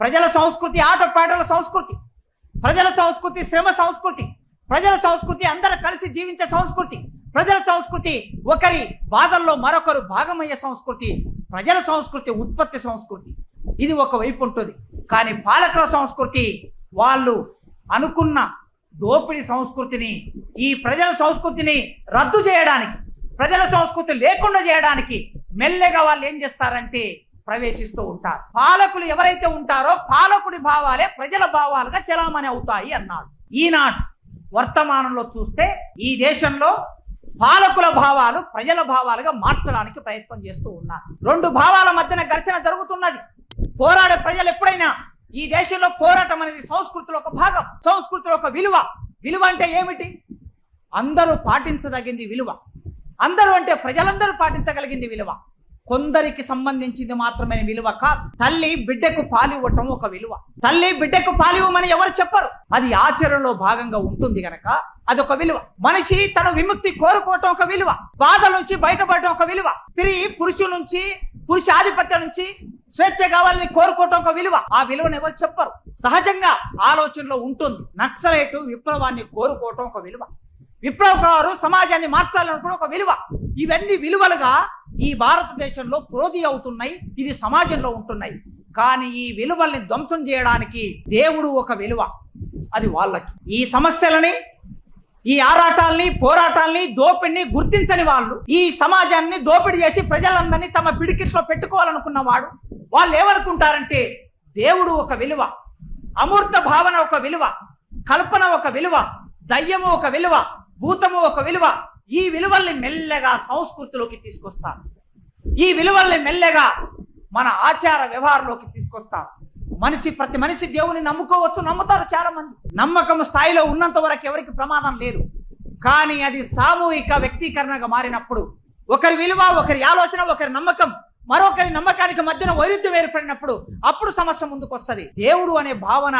ప్రజల సంస్కృతి ఆటపాటల సంస్కృతి ప్రజల సంస్కృతి శ్రమ సంస్కృతి ప్రజల సంస్కృతి అందరూ కలిసి జీవించే సంస్కృతి ప్రజల సంస్కృతి ఒకరి బాధల్లో మరొకరు భాగమయ్యే సంస్కృతి ప్రజల సంస్కృతి ఉత్పత్తి సంస్కృతి. ఇది ఒక వైపు ఉంటుంది. కానీ పాలకుల సంస్కృతి వాళ్ళు అనుకున్న దోపిడీ సంస్కృతిని ఈ ప్రజల సంస్కృతిని రద్దు చేయడానికి ప్రజల సంస్కృతి లేకుండా చేయడానికి మెల్లగా వాళ్ళు ఏం చేస్తారంటే ప్రవేశిస్తూ ఉంటారు. పాలకులు ఎవరైతే ఉంటారో పాలకుడి భావాలే ప్రజల భావాలుగా చలామణి అవుతాయి అన్నాడు. ఈనాడు వర్తమానంలో చూస్తే ఈ దేశంలో పాలకుల భావాలు ప్రజల భావాలుగా మార్చడానికి ప్రయత్నం చేస్తూ ఉన్నారు. రెండు భావాల మధ్యన ఘర్షణ జరుగుతున్నది. పోరాడే ప్రజలు ఎప్పుడైనా ఈ దేశంలో పోరాటం అనేది సంస్కృతిలో ఒక భాగం సంస్కృతిలో ఒక విలువ. విలువ అంటే ఏమిటి? అందరూ పాటించదగింది విలువ. అందరూ అంటే ప్రజలందరూ పాటించగలిగింది విలువ. కొందరికి సంబంధించింది మాత్రమే విలువ కాదు. తల్లి బిడ్డకు పాలివ్వటం ఒక విలువ. తల్లి బిడ్డకు పాలివ్వమని ఎవరు చెప్పరు. అది ఆచరణలో భాగంగా ఉంటుంది గనక అదొక విలువ. మనిషి తన విముక్తి కోరుకోవటం ఒక విలువ. బాధ నుంచి బయటపడటం ఒక విలువ. తిరిగి పురుషుల నుంచి పురుష ఆధిపత్యం నుంచి స్వేచ్ఛ కావాలని కోరుకోవటం ఒక విలువ. ఆ విలువను ఎవరు చెప్పరు. సహజంగా ఆలోచనలో ఉంటుంది. నక్సలైటు విప్లవాన్ని కోరుకోవటం ఒక విలువ. విప్లవకారు సమాజాన్ని మార్చాలనుకున్న ఒక విలువ. ఇవన్నీ విలువలుగా ఈ భారతదేశంలో ప్రోధి అవుతున్నాయి ఇది సమాజంలో ఉంటున్నాయి. కానీ ఈ విలువల్ని ధ్వంసం చేయడానికి దేవుడు ఒక విలువ అది వాళ్ళకి. ఈ సమస్యలని ఈ ఆరాటాల్ని పోరాటాల్ని దోపిడిని గుర్తించని వాళ్ళు ఈ సమాజాన్ని దోపిడీ చేసి ప్రజలందరినీ తమ పిడికిట్లో పెట్టుకోవాలనుకున్నవాడు వాళ్ళు ఏమనుకుంటారంటే దేవుడు ఒక విలువ అమూర్త భావన ఒక విలువ కల్పన ఒక విలువ దయ్యము ఒక విలువ భూతము ఒక విలువ ఈ విలువల్ని మెల్లగా సంస్కృతిలోకి తీసుకొస్తా. ఈ విలువల్ని మెల్లగా మన ఆచార వ్యవహారంలోకి తీసుకొస్తా. మనిషి ప్రతి మనిషి దేవుని నమ్ముకోవచ్చు నమ్ముతారు చాలా మంది నమ్మకం స్థాయిలో ఉన్నంత వరకు ఎవరికి ప్రమాదం లేదు. కానీ అది సామూహిక వ్యక్తీకరణగా మారినప్పుడు ఒకరి విలువ ఒకరి ఆలోచన ఒకరి నమ్మకం మరొకరి నమ్మకానికి మధ్యన వైరుధ్యం ఏర్పడినప్పుడు అప్పుడు సమస్య ముందుకు వస్తుంది దేవుడు అనే భావన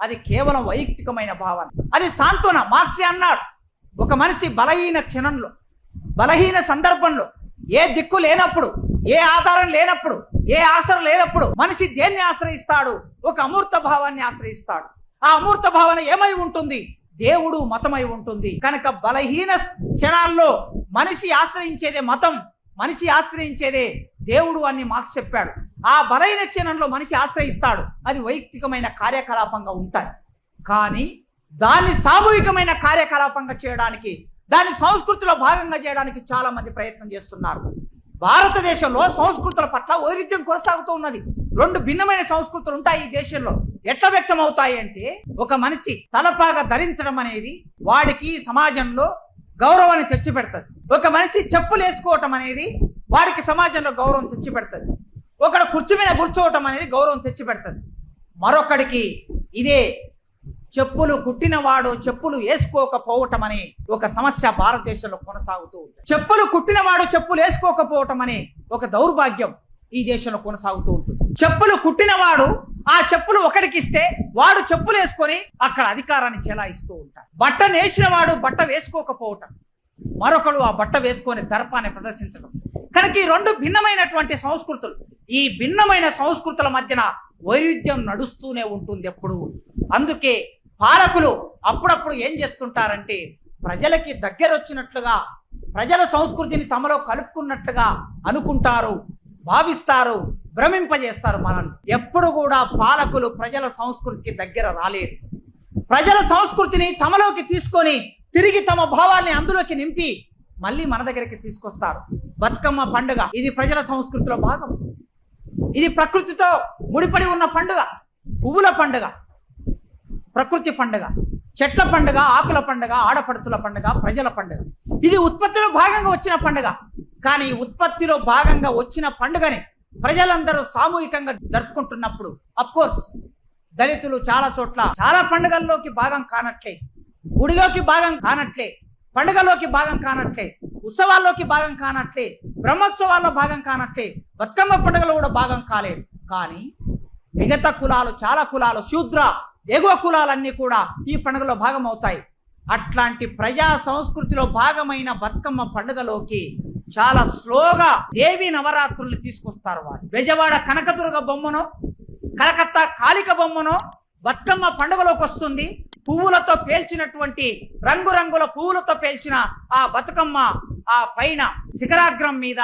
అది కేవలం వైయక్తికమైన భావన. అది సాంత్వన మార్క్సి అన్నాడు. ఒక మనిషి బలహీన క్షణంలో బలహీన సందర్భంలో ఏ దిక్కు లేనప్పుడు ఏ ఆధారం లేనప్పుడు ఏ ఆసరం లేనప్పుడు మనిషి దేన్ని ఆశ్రయిస్తాడు? ఒక అమూర్త భావాన్ని ఆశ్రయిస్తాడు. ఆ అమూర్త భావన ఏమై ఉంటుంది? దేవుడు మతమై ఉంటుంది. కనుక బలహీన క్షణాల్లో మనిషి ఆశ్రయించేదే మతం మనిషి ఆశ్రయించేదే దేవుడు అని మార్క్స్ చెప్పాడు. ఆ బలహీన క్షణంలో మనిషి ఆశ్రయిస్తాడు. అది వైయక్తికమైన కార్యకలాపంగా ఉంటాయి. కానీ దాన్ని సామూహికమైన కార్యకలాపంగా చేయడానికి దాని సంస్కృతిలో భాగంగా చేయడానికి చాలామంది ప్రయత్నం చేస్తున్నారు. భారతదేశంలో సంస్కృతుల పట్ల వైరుధ్యం కొనసాగుతూ ఉన్నది. రెండు భిన్నమైన సంస్కృతులు ఉంటాయి ఈ దేశంలో. ఎట్లా వ్యక్తం అవుతాయి అంటే ఒక మనిషి తలపాగా ధరించడం అనేది వాడికి సమాజంలో గౌరవాన్ని తెచ్చిపెడుతుంది. ఒక మనిషి చెప్పులు వేసుకోవటం అనేది వాడికి సమాజంలో గౌరవం తెచ్చిపెడుతుంది. ఒకడు కుర్చీ మీద కూర్చోవటం అనేది గౌరవం తెచ్చిపెడుతుంది. మరొకడికి ఇదే చెప్పులు కుట్టినవాడు చెప్పులు వేసుకోకపోవటం అనే ఒక సమస్య భారతదేశంలో కొనసాగుతూ ఉంటుంది. చెప్పులు కుట్టినవాడు చెప్పులు వేసుకోకపోవటం అనే ఒక దౌర్భాగ్యం ఈ దేశంలో కొనసాగుతూ ఉంటుంది. చెప్పులు కుట్టినవాడు ఆ చెప్పులు ఒకడికి ఇస్తే వాడు చెప్పులు వేసుకొని అక్కడ అధికారాన్ని చెలాయిస్తూ ఉంటాడు. బట్ట నేసిన వాడు బట్ట వేసుకోకపోవటం. మరొకడు ఆ బట్ట వేసుకొని దర్పాన్ని ప్రదర్శించడం. కనుక ఈ రెండు భిన్నమైనటువంటి సంస్కృతులు ఈ భిన్నమైన సంస్కృతుల మధ్యన వైరుధ్యం నడుస్తూనే ఉంటుంది ఎప్పుడు. అందుకే పాలకులు అప్పుడప్పుడు ఏం చేస్తుంటారంటే ప్రజలకి దగ్గర వచ్చినట్లుగా ప్రజల సంస్కృతిని తమలో కలుపుకున్నట్లుగా అనుకుంటారు భావిస్తారు భ్రమింపజేస్తారు మనల్ని. ఎప్పుడు కూడా పాలకులు ప్రజల సంస్కృతికి దగ్గర రాలేరు. ప్రజల సంస్కృతిని తమలోకి తీసుకొని తిరిగి తమ భావాల్ని అందులోకి నింపి మళ్ళీ మన దగ్గరికి తీసుకొస్తారు. బతుకమ్మ పండుగ ఇది ప్రజల సంస్కృతిలో భాగం. ఇది ప్రకృతితో ముడిపడి ఉన్న పండుగ పువ్వుల పండుగ. ప్రకృతి పండుగ చెట్ల పండుగ ఆకుల పండుగ ఆడపడుచుల పండుగ ప్రజల పండుగ. ఇది ఉత్పత్తిలో భాగంగా వచ్చిన పండుగ. కానీ ఉత్పత్తిలో భాగంగా వచ్చిన పండుగని ప్రజలందరూ సామూహికంగా జరుపుకుంటున్నప్పుడు కోర్స్ దళితులు చాలా చోట్ల చాలా పండుగల్లోకి భాగం కానట్లే గుడిలోకి భాగం కానట్లే పండుగలోకి భాగం కానట్లే ఉత్సవాల్లోకి భాగం కానట్లే బ్రహ్మోత్సవాల్లో భాగం కానట్లే బతుకమ్మ పండుగలో కూడా భాగం కాలేదు. కానీ మిగతా కులాలు చాలా కులాలు శూద్ర ఎగువ కులాలన్నీ కూడా ఈ పండుగలో భాగం అవుతాయి అట్లాంటి ప్రజా సంస్కృతిలో భాగమైన బతుకమ్మ పండుగలోకి చాలా స్లోగా దేవి నవరాత్రులు తీసుకొస్తారు వారు బెజవాడ కనకదుర్గ బొమ్మను కలకత్తా కాళిక బొమ్మను బతుకమ్మ పండుగలోకి వస్తుంది. పువ్వులతో పేల్చినటువంటి రంగురంగుల పువ్వులతో పేల్చిన ఆ బతుకమ్మ ఆ పైన శిఖరాగ్రం మీద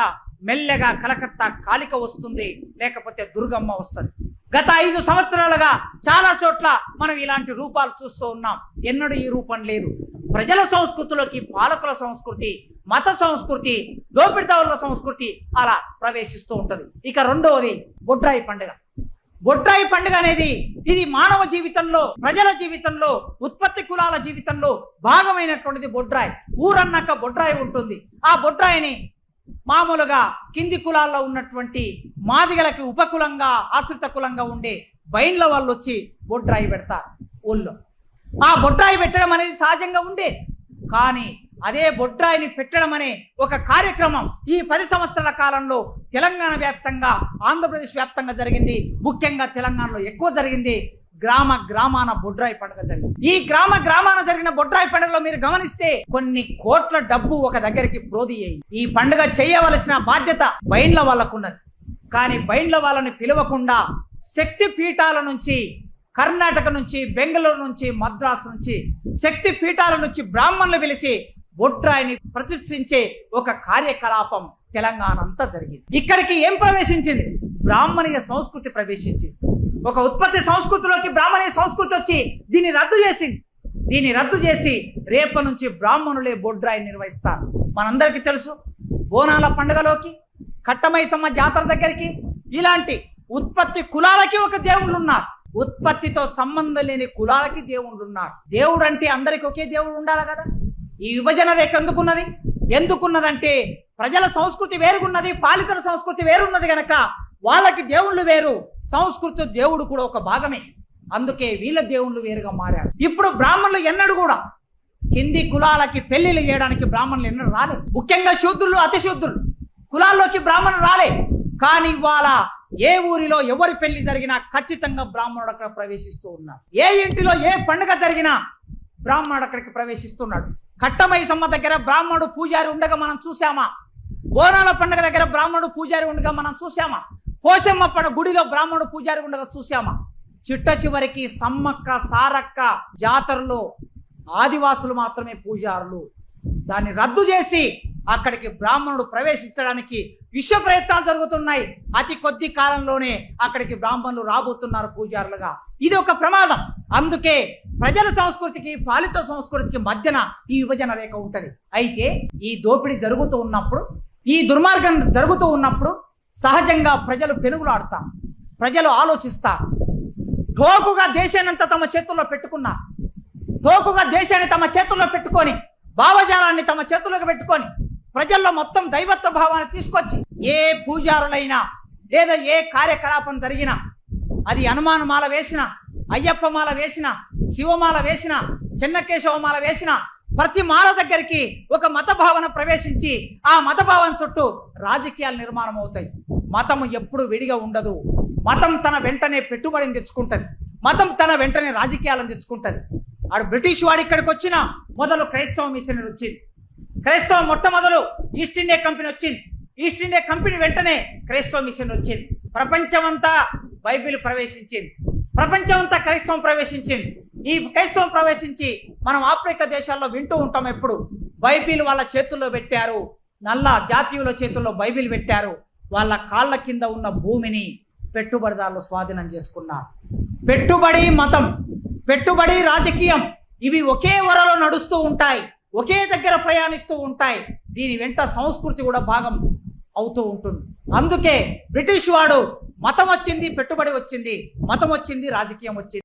మెల్లగా కలకత్తా కాళిక వస్తుంది. లేకపోతే దుర్గమ్మ వస్తుంది. గత ఐదు సంవత్సరాలుగా చాలా చోట్ల మనం ఇలాంటి రూపాలు చూస్తూ ఉన్నాం. ఎన్నడూ ఈ రూపం లేదు. ప్రజల సంస్కృతిలోకి పాలకుల సంస్కృతి మత సంస్కృతి దోపిడిదారుల సంస్కృతి అలా ప్రవేశిస్తూ ఉంటుంది. ఇక రెండవది బొడ్రాయి పండుగ. బొడ్రాయి పండుగ అనేది ఇది మానవ జీవితంలో ప్రజల జీవితంలో ఉత్పత్తి కులాల జీవితంలో భాగమైనటువంటిది బొడ్రాయి. ఊరన్నాక బొడ్రాయి ఉంటుంది. ఆ బొడ్రాయిని మామూలుగా కింది కులాల్లో ఉన్నటువంటి మాదిగలకి ఉపకులంగా ఆశ్రిత కులంగా ఉండే బైన్ల వాళ్ళు వచ్చి బొడ్రాయి పెడతారు ఊళ్ళో. ఆ బొడ్రాయి పెట్టడం అనేది సహజంగా ఉండే. కానీ అదే బొడ్రాయిని పెట్టడం అనే ఒక కార్యక్రమం ఈ పది సంవత్సరాల కాలంలో తెలంగాణ వ్యాప్తంగా ఆంధ్రప్రదేశ్ వ్యాప్తంగా జరిగింది. ముఖ్యంగా తెలంగాణలో ఎక్కువ జరిగింది. గ్రామ గ్రామాన బొడ్రాయి పండుగ జరిగింది. ఈ గ్రామ గ్రామాన జరిగిన బొడ్రాయి పండుగలో మీరు గమనిస్తే కొన్ని కోట్ల డబ్బు ఒక దగ్గరికి ప్రోది అయ్యి ఈ పండుగ చేయవలసిన బాధ్యత బైండ్ల వాళ్ళకున్నది. కానీ బైండ్ల వాళ్ళని పిలవకుండా శక్తి పీఠాల నుంచి కర్ణాటక నుంచి బెంగళూరు నుంచి మద్రాసు నుంచి శక్తి పీఠాల నుంచి బ్రాహ్మణులు పిలిచి బొడ్రాయిని ప్రతిష్ఠించే ఒక కార్యకలాపం తెలంగాణ అంతా జరిగింది. ఇక్కడికి ఏం ప్రవేశించింది? బ్రాహ్మణీయ సంస్కృతి ప్రవేశించింది. ఒక ఉత్పత్తి సంస్కృతిలోకి బ్రాహ్మణీ సంస్కృతి వచ్చి దీన్ని రద్దు చేసింది. దీన్ని రద్దు చేసి రేప నుంచి బ్రాహ్మణులే బొడ్రాయి నిర్వహిస్తారు. మనందరికీ తెలుసు బోనాల పండుగలోకి కట్టమైసమ్మ జాతర దగ్గరికి ఇలాంటి ఉత్పత్తి కులాలకి ఒక దేవుళ్ళు ఉన్నారు. ఉత్పత్తితో సంబంధం లేని కులాలకి దేవుళ్ళు ఉన్నారు. దేవుడు అంటే అందరికి ఒకే దేవుడు ఉండాలి కదా? ఈ విభజన రేఖ ఎందుకున్నది? ఎందుకున్నదంటే ప్రజల సంస్కృతి వేరుగున్నది పాలితుల సంస్కృతి వేరున్నది గనక వాళ్ళకి దేవుళ్ళు వేరు సంస్కృతి దేవుడు కూడా ఒక భాగమే. అందుకే వీళ్ళ దేవుళ్ళు వేరుగా మారారు. ఇప్పుడు బ్రాహ్మణులు ఎన్నడూ కూడా కింది కులాలకి పెళ్ళిలు చేయడానికి బ్రాహ్మణులు ఎన్నడూ రాలే ముఖ్యంగా శూద్రులు అతిశూద్రులు. కులాల్లోకి బ్రాహ్మణులు రాలే. కానీ వాళ్ళ ఏ ఊరిలో ఎవరి పెళ్ళి జరిగినా ఖచ్చితంగా బ్రాహ్మణుడు అక్కడ ప్రవేశిస్తూ ఉన్నారు ఏ ఇంటిలో ఏ పండుగ జరిగినా బ్రాహ్మణుడు అక్కడికి ప్రవేశిస్తున్నాడు. కట్టమైసమ్మ దగ్గర బ్రాహ్మణుడు పూజారి ఉండగా మనం చూసామా బోనాల పండుగ దగ్గర బ్రాహ్మణుడు పూజారి ఉండగా మనం చూసామా పోషమ్మ గుడిలో బ్రాహ్మణుడు పూజారి ఉండగా చూసామా చిట్ట చివరికి సమ్మక్క సారక్క జాతరలో ఆదివాసులు మాత్రమే పూజారులు. దాన్ని రద్దు చేసి అక్కడికి బ్రాహ్మణుడు ప్రవేశించడానికి విశ్వ ప్రయత్నాలు జరుగుతున్నాయి. అతి కొద్ది కాలంలోనే అక్కడికి బ్రాహ్మణులు రాబోతున్నారు పూజారులుగా. ఇది ఒక ప్రమాదం. అందుకే ప్రజల సంస్కృతికి పాలిత సంస్కృతికి మధ్యన ఈ విభజన రేఖ ఉంటుంది. అయితే ఈ దోపిడీ జరుగుతూ ఉన్నప్పుడు ఈ దుర్మార్గం జరుగుతూ ఉన్నప్పుడు సహజంగా ప్రజలు పెనుగులాడుతారు ప్రజలు ఆలోచిస్తారు టోకుగా దేశాన్నంతా తమ చేతుల్లో పెట్టుకున్నా టోకుగా దేశాన్ని తమ చేతుల్లో పెట్టుకొని భావజాలాన్ని తమ చేతుల్లోకి పెట్టుకొని ప్రజల్లో మొత్తం దైవత్వ భావాన్ని తీసుకొచ్చి ఏ పూజారులైనా లేదా ఏ కార్యకలాపం జరిగినా అది హనుమానుమాల వేసిన అయ్యప్ప మాల వేసిన శివమాల వేసిన చెన్నకేశవమాల వేసిన ప్రతి మాల దగ్గరికి ఒక మత భావన ప్రవేశించి ఆ మత భావన చుట్టూ రాజకీయాలు నిర్మాణం అవుతాయి మతం ఎప్పుడు విడిగా ఉండదు. మతం తన వెంటనే పెట్టుబడిని తెచ్చుకుంటుంది. మతం తన వెంటనే రాజకీయాలను తెచ్చుకుంటుంది. ఆడు బ్రిటిష్ వాడు ఇక్కడికి వచ్చిన మొదలు క్రైస్తవ మిషనరీ వచ్చింది. క్రైస్తవ మొట్టమొదలు ఈస్ట్ ఇండియా కంపెనీ వచ్చింది. ఈస్ట్ ఇండియా కంపెనీ వెంటనే క్రైస్తవ మిషన్ వచ్చింది. ప్రపంచమంతా బైబిల్ ప్రవేశించింది. ప్రపంచమంతా క్రైస్తవం ప్రవేశించింది. ఈ క్రైస్తవం ప్రవేశించి మనం ఆఫ్రికా దేశాల్లో వింటూ ఉంటాం ఎప్పుడు. బైబిల్ వాళ్ళ చేతుల్లో పెట్టారు. నల్ల జాతీయుల చేతుల్లో బైబిల్ పెట్టారు. వాళ్ళ కాళ్ళ కింద ఉన్న భూమిని పెట్టుబడిదారులు స్వాధీనం చేసుకున్నారు. పెట్టుబడి మతం పెట్టుబడి రాజకీయం ఇవి ఒకే వరలో నడుస్తూ ఉంటాయి ఒకే దగ్గర ప్రయాణిస్తూ ఉంటాయి. దీని వెంట సంస్కృతి కూడా భాగం అవుతూ ఉంటుంది. అందుకే బ్రిటిష్ వాడు మతం వచ్చింది పెట్టుబడి వచ్చింది మతం వచ్చింది రాజకీయం వచ్చింది.